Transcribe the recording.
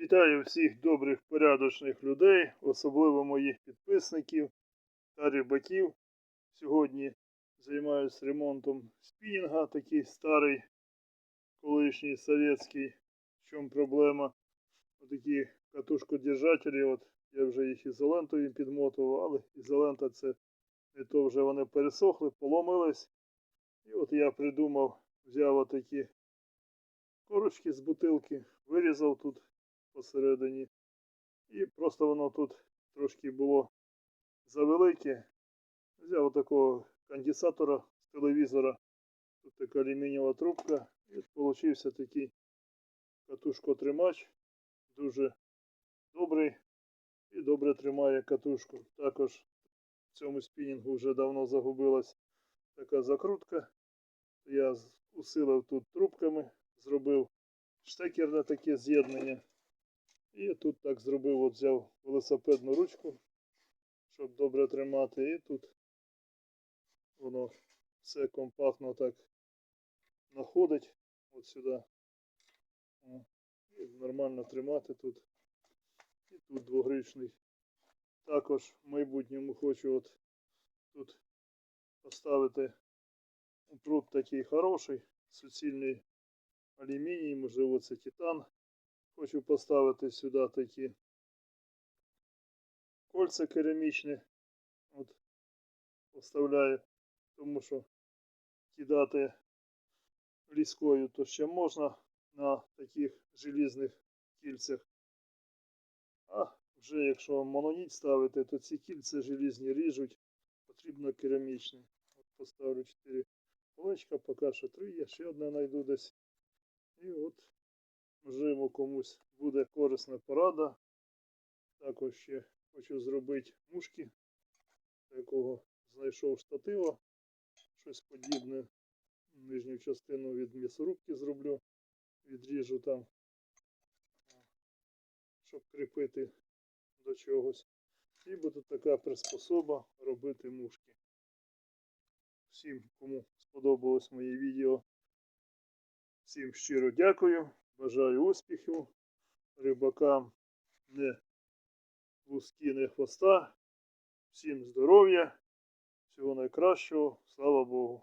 Вітаю всіх добрих порядочних людей, особливо моїх підписників та рибаків. Сьогодні займаюся ремонтом спінінга, такий старий, колишній совєтський. В чому проблема? Отакі катушкодержателі, от я вже їх ізолентою підмотував, але ізолента це не то вже вони пересохли, поломились. І от я придумав, взяв отакі корочки з бутилки, вирізав тут посередині. І просто воно тут трошки було завелике. Взяв такого конденсатора з телевізора. Тут така алюмінієва трубка. І получився такий катушкотримач. Дуже добрий і добре тримає катушку. Також в цьому спінінгу вже давно загубилась така закрутка. Я усилив тут трубками, зробив штекерне таке з'єднання. І тут так зробив, от взяв велосипедну ручку, щоб добре тримати. І тут воно все компактно так находить от сюди. І нормально тримати тут. І тут двогричний. Також в майбутньому хочу от тут поставити пруд такий хороший, суцільний алюміній, можливо, це титан. Хочу поставити сюди такі кольця керамічні. От поставляю, тому що кидати ліскою то ще можна на таких желізних кільцях. А вже якщо мононіт ставити, то ці кільця желізні ріжуть, потрібно керамічні. От поставлю 4 колечка, поки що 3, я ще одне знайду десь. І от Можливо, комусь буде корисна порада. Також ще хочу зробити мушки, якого знайшов штатива. Щось подібне. Нижню частину від м'ясорубки зроблю. Відріжу там, щоб кріпити до чогось. І буде така приспособа робити мушки. Всім, кому сподобалось моє відео. Всім щиро дякую. Бажаю успіхів. Рибакам не луски, не хвоста. Всім здоров'я. Всього найкращого. Слава Богу.